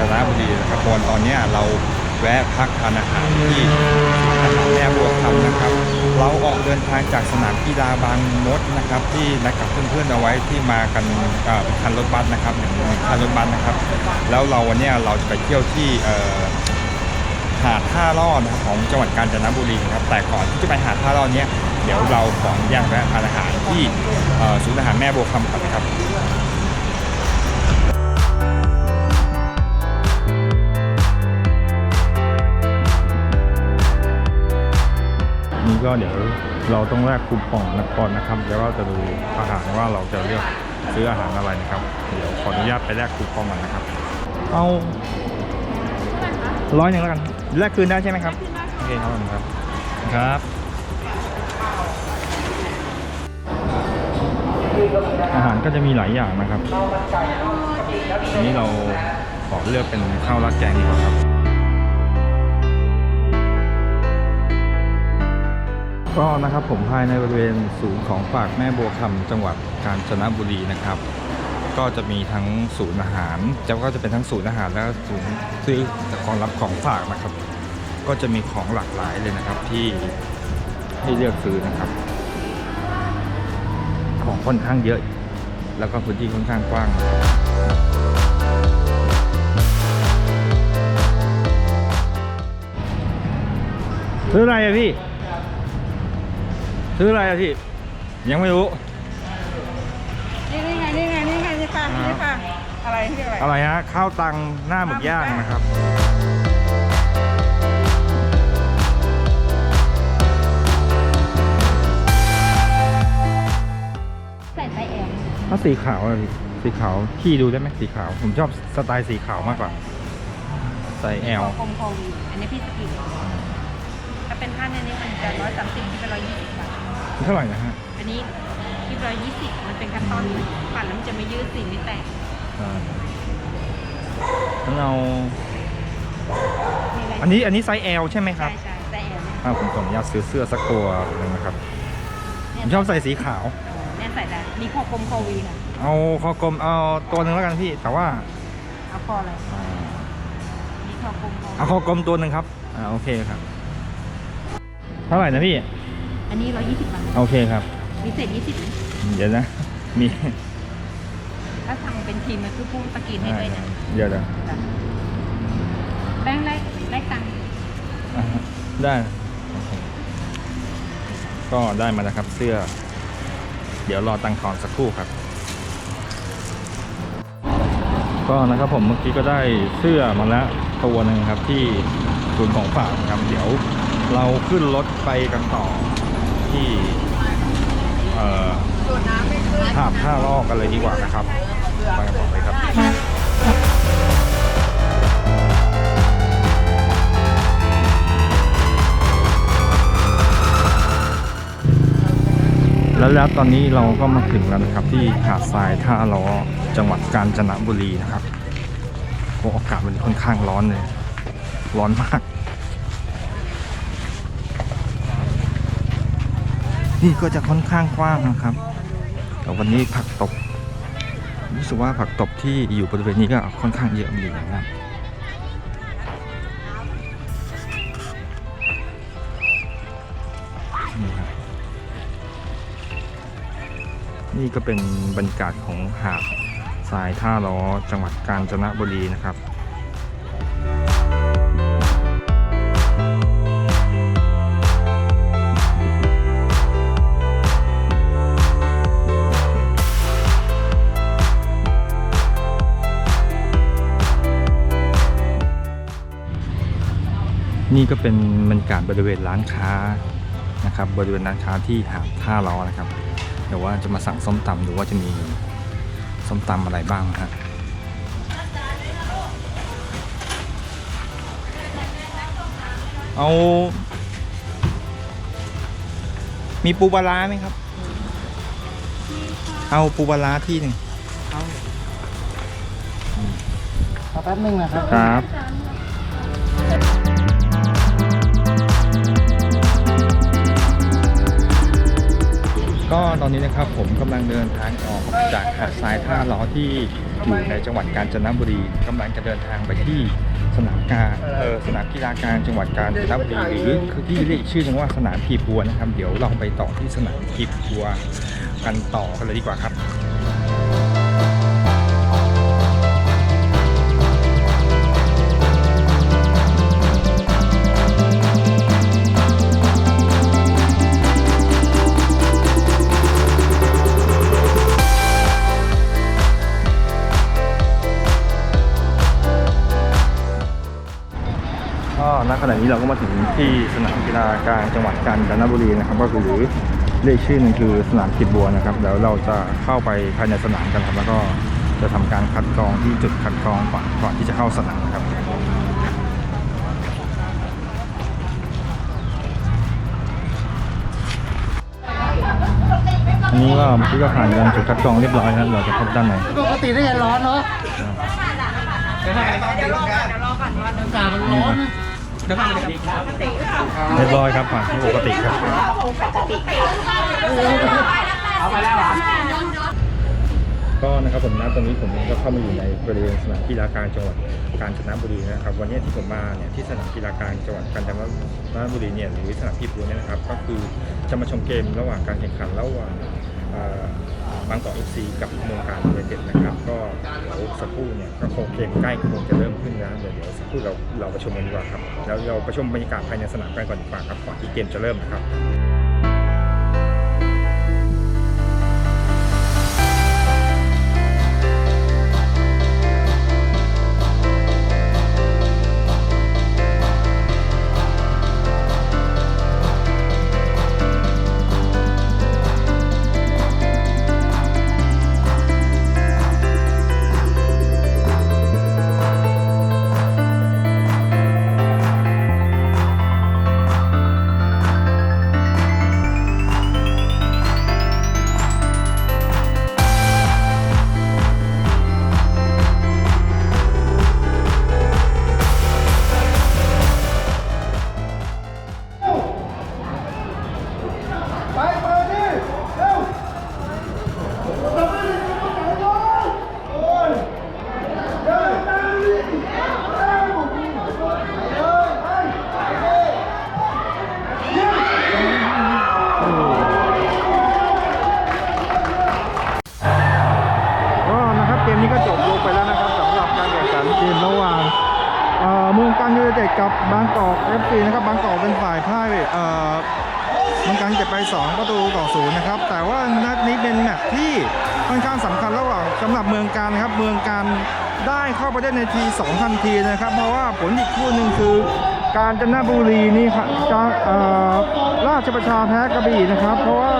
จังหวัดกาญจนบุรีนะครับวนตอนนี้เราแวะพักทานอาหารที่อาหารแม่บัวคำนะครับ เราออกเดินทางจากสนามกีฬาบางมดนะครับ ที่นัดกับเพื่อนๆเอาไว้ที่มากันเป็นคันรถบัสนะครับหนึ่งคันรถบัสนะครับ แล้วเราวันนี้เราจะไปเที่ยวที่หาดท่าล่อนะครับของจังหวัดกาญจนบุรีนะครับแต่ก่อนที่จะไปหาดท่าล่อเนี้ยเดี๋ยวเราขออนุญาตแวะทานอาหารที่ศูนย์อาหารแม่บัวคำก่อนนะครับ ก็เดี๋ยวเราต้องแลกคูปองนะก่อนนะครับ เดี๋ยวเราจะดูอาหารว่าเราจะเลือกซื้ออาหารอะไรนะครับ เดี๋ยวขออนุญาตไปแลกคูปองก่อนนะครับ เอาร้อยหนึ่งแล้วกันแลกคืนได้ใช่ไหมครับโอเคครับผมครับครับอาหารก็จะมีหลายอย่างนะครับอันนี้เราขอเลือกเป็นข้าวราดแกงดีกว่าครับ ก็นะครับผมภายในบริเวณศูนย์ของฝากแม่บัวคำจังหวัดกาญจนบุรีนะครับ ก็จะมีทั้งศูนย์อาหารจะก็จะเป็นทั้งศูนย์อาหารและศูนย์ซื้อของรับของฝากนะครับ ก็จะมีของหลากหลายเลยนะครับที่ที่เลือกซื้อนะครับ ของค่อนข้างเยอะ แล้วก็พื้นที่ค่อนข้างกว้างซื้ออะไรอะพี่ ซื้ออะไรอะพี่ยังไม่รู้ นี่นี่ไงนี่ไงนี่ไงนี่ค่ะอ่านี่ค่ะ อะไรที่อะไรอะไรฮะข้าวตังหน้าหมึกย่างนะครับ ใส่ไซส์เอลถ้าสีขาวอะพี่สีขาวขี้ดูได้ไหมสีขาว ผมชอบสไตล์สีขาวมากกว่า ใส่แอลคมโควีอันนี้พี่สกินถ้าเป็นผ้าเนี่ยนี่มันจะร้อยสามสิบที่เป็นร้อยยี่สิบบาท เท่าไหร่นะฮะอันนี้ที่ร้อยยี่สิบมันเป็นคัตตอนปั่นแล้วมันจะไม่ยืดสีไม่แตกอ่างั้นเอามีอะไรอันนี้อันนี้ไซส์ L ใช่ไหมคใช่รับใช่ไซส์เอลอ่าผมขออนุญาตซื้อเสื้อสักตัวหนึงนะครับผมชอบใส่สีขาวเนี่ยใส่ได้มีโคกลมโควีนะเอาคอกลมเอาตัวหนึ่งแล้วกันพี่แต่ว่าเอาพอเลยอ่ามีโคกลมโควีเอาคอกลมตัวหนึ่งครับอ่าโอเคครับ เท่าไหร่นะพี่ อันนี้ร้อยยี่สิบบาท โอเคครับ มีเศษยี่สิบเดี๋ยวนะ มีถ้าสั่งเป็นทีมมันคือพุ่งตะกินให้ด้วยนะเดี๋ยวเดี๋ยวจ้ะแบงค์แรกแรกตังค์อ่าฮะได้โอเคก็ได้มาแล้วครับเสื้อ เดี๋ยวรอตังค์ทอนสักครู่ครับ ก็นะครับผมเมื่อกี้ก็ได้เสื้อมาแล้วตัวหนึ่งครับที่ศูนย์ของฝากนะครับเดี๋ยวเราขึ้นรถไปกันต่อ ที่เอ่อหาดท่าลอกกันเลยดีกว่านะครับไปกันต่อเลยครับแล้วแล้วตอนนี้เราก็มาถึงแล้วนะครับ ที่หาดทรายท่าล้อจังหวัดกาญจนบุรีนะครับโอ้อากาศวันนี้ค่อนข้างร้อนเลย ร้อนมาก นี่ก็จะค่อนข้างกว้างนะครับ แต่วันนี้ผักตบรู้สึกว่าผักตบที่อยู่บริเวณนี้ก็ค่อนข้างเยอะอนกันะครับนี่ก็เป็นบรรยากาศของหาดทรายท่าล้อจังหวัดกาญจนบุรีนะครับ นี่ก็เป็นบรรยากาศบริเวณร้านค้านะครับ บริเวณร้านค้าที่หาดท่าล้อนะครับเดี๋ยวว่าจะมาสั่งส้มตำดูว่าจะมีส้มตำอะไรบ้างนะฮะเอา มีปูปลาร้าไหมครับ เอาปูปลาร้าที่หนึ่งขอแป๊บนึงนะครับ ครับ ก็ตอนนี้นะครับผมกำลังเดินทางออกจากหาดทรายท่าล้อที่อยู่ในจังหวัดกาญจนบุรีกำลังจะเดินทางไปที่สนามกาเออสนามกีฬากลางจังหวัดกาญจนบุรีหรือคือที่เรียกชื่อจังว่าสนามพีบัวนะครับ เดี๋ยวเราไปต่อที่สนามพีบัวกันต่อกันเลยดีกว่าครับ ก็ณขณะนี้เราก็มาถึงที่สนามกีฬากลางจังหวัดกาญจนบุรีนะครับ ก็คือเรียกชื่อหนึงคือสนามกิดบัวนะครับแล้วเราจะเข้าไปภายในสนามกันครับแล้วก็จะทำการคัดกรองที่จุดคัดกรองก่อนก่อนที่จะเข้าสนามครับอันนี้ก็เมื่อกี้ก็ผ่านการจุดคัดกรองเรียบร้อยแล้วเราจะเข้าด้านในปกติได้ยังร้อนเนาะอากาศมันร้อนนะ เรียบร้อยครับผ่านปกติครับก็นะครับผมณตอนนี้ผมก็เข้ามาอยู่ในบริเวณสนามกีฬากลางจังหวัดกาญจนบุรีนะครับ วันนี้ที่ผมมาเนี่ยที่สนามกีฬากลางจังหวัดกาญจนบุรีเนี่ยหรือสนามพีบูเนี่ยนะครับ ก็คือจะมาชมเกมระหว่างการแข่งขันระหว่าง บางกอกเอฟซีกับเมืองการยูไนเต็ดนะครับ ก็เดี๋ยวสักครู่เนี่ยก็คงเกมใกล้คงจะเริ่มขึ้นแล้วเดี๋ยวเดี๋ยวสักครู่เราเราประชุมกันดีกว่าครับแล้วเราประชุมบรรยากาศภายในสนามกันก่อนดีกว่าครับก่อนที่เกมจะเริ่มนะครับ กับบางกอกเอฟซีนะครับบางกอกเป็นฝ่ายพ่ายเอ่อมืองการเก็บไป 2 ประตูต่อศูนย์นะครับ แต่ว่านัดนี้เป็นแมตช์ที่ค่อนข้างสำคัญระหว่างสำหรับเมืองการนะครับ เมืองการได้เข้าไปได้ในที2ทันทีนะครับ เพราะว่าผลอีกคู่หนึ่งคือ การจนบุรีนี่ครับจะเอ่อราชประชาแพ้กระบี่นะครับ เพราะว่า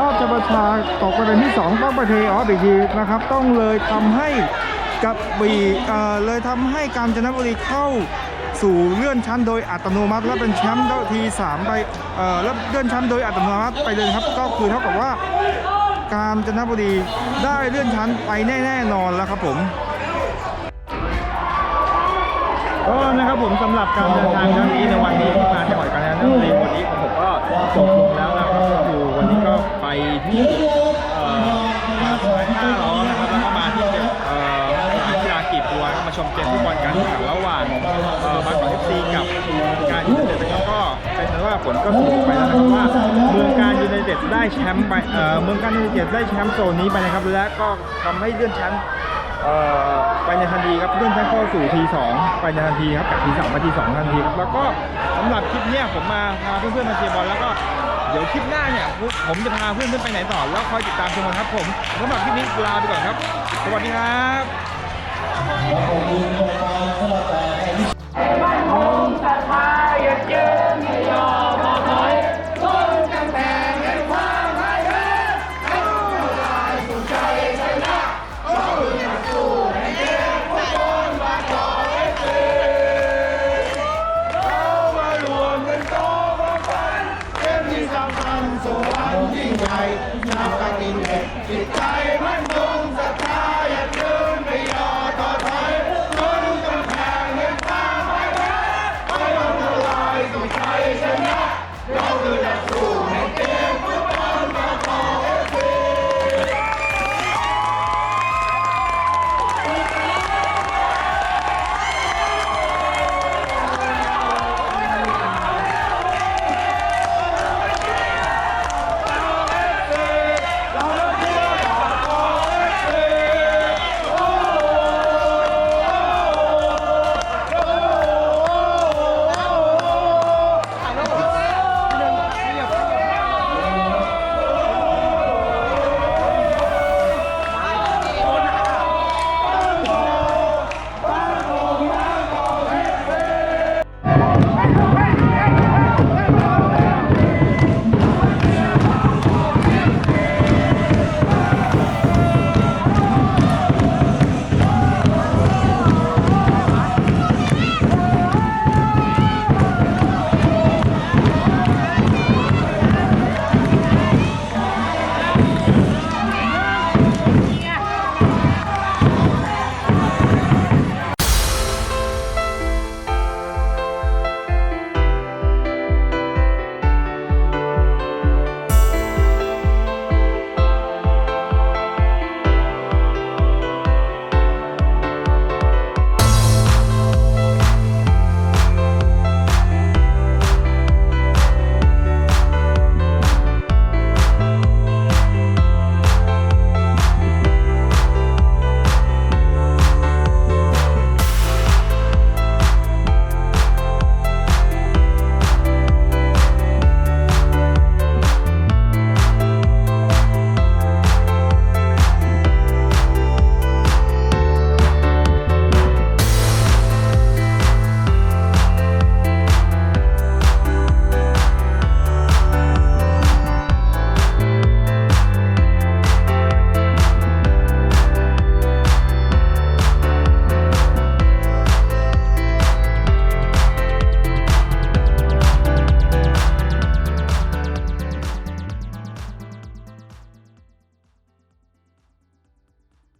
ราชประชาตกไปเด็นที่ 2 ต้องไปเทออฟอีกทีนะครับ ต้องเลยทำให้กระบี่เอ่อเลยทำให้การจนบุรีเข้า สู่เลื่อนชั้นโดยอัตโนมัติและเป็นแชมป์ทีสามไปเอ่อแล้วเลื่อนชั้นโดยอัตโนมัติไปเลยครับก็คือเท่ากับว่า การจนบุรีได้เลื่อนชั้นไปแน่ๆนอนแล้วครับผมก็นะครับผมสำหรับการเดินทางครั้งนี้ในวันนี้ที่มาจังหวัดกาญจนบุรีวันนี้ของผมก็จบลงแล้วนะครับก็คือวันนี้ก็ไปที่ แชมป์ไปเออเมืองการยูไนเต็ดได้แชมป์โซนนี้ไปนะครับ และก็ทำให้เลื่อนชั้นเอ่อไปในทันทีครับเลื่อนชั้นเข้าสู่ทีสองไปในทันทีครับจากทีสามมาทีสองทันทีครับแล้วก็สำหรับคลิปเนี้ยผมมาพาเพื่อนๆมาเชียร์บอลแล้วก็เดี๋ยวคลิปหน้าเนี่ยผมจะพาเพื่อนๆไปไหนต่อแล้วคอยติดตามชมครับผมสำหรับคลิปนี้ลาไปก่อนครับ สวัสดีครับ